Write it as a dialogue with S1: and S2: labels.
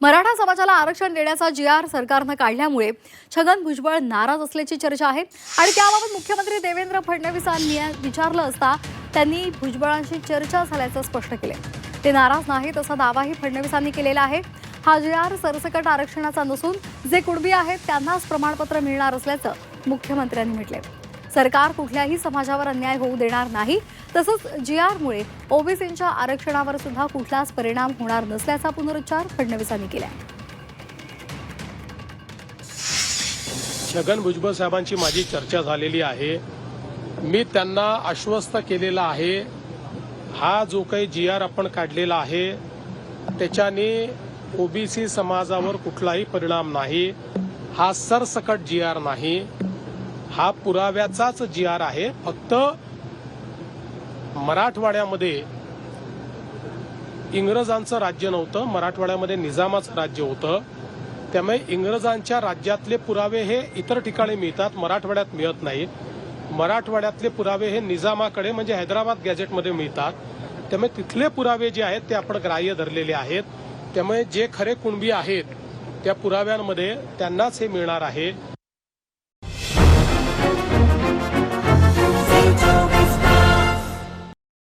S1: मराठा समाजाला आरक्षण देण्याचा जी आर सरकारनं काढल्यामुळे छगन भुजबळ नाराज असल्याची चर्चा आहे. आणि त्याबाबत मुख्यमंत्री देवेंद्र फडणवीसांनी विचारलं असता त्यांनी भुजबळांशी चर्चा झाल्याचं स्पष्ट केलं. ते नाराज नाहीत असा दावाही फडणवीसांनी केलेला आहे. हा जी आर सरसकट आरक्षणाचा नसून जे कुणबी आहेत त्यांनाच प्रमाणपत्र मिळणार असल्याचं मुख्यमंत्र्यांनी म्हटले सरकार कुठल्याही समाजावर अन्याय होऊ देणार नाही. तसंच जी आरमुळे ओबीसींच्या आरक्षणावर सुद्धा कुठलाच परिणाम होणार नसल्याचा पुनरुच्चार फडणवीसांनी केला
S2: छगन भुजबळ साहेबांची माझी चर्चा झालेली आहे. मी त्यांना आश्वस्त केलेला आहे. हा जो काही जी आर आपण काढलेला आहे त्याच्याने ओबीसी समाजावर कुठलाही परिणाम नाही. हा सरसकट जी आर नाही. हा पुराव्याचाच जी आर आहे. फक्त मराठवाड्यामध्ये इंग्रजांचं राज्य नव्हतं मराठवाड्यामध्ये निजामाचं राज्य होतं. त्यामुळे इंग्रजांच्या राज्यातले पुरावे हे इतर ठिकाणी मिळतात मराठवाड्यात मिळत नाहीत. मराठवाड्यातले पुरावे हे निजामाकडे म्हणजे हैदराबाद गॅजेटमध्ये मिळतात. त्यामुळे तिथले पुरावे जे आहेत ते आपण ग्राह्य धरलेले आहेत. त्यामुळे जे खरे कुणबी आहेत त्या पुराव्यांमध्ये त्यांनाच हे मिळणार आहे.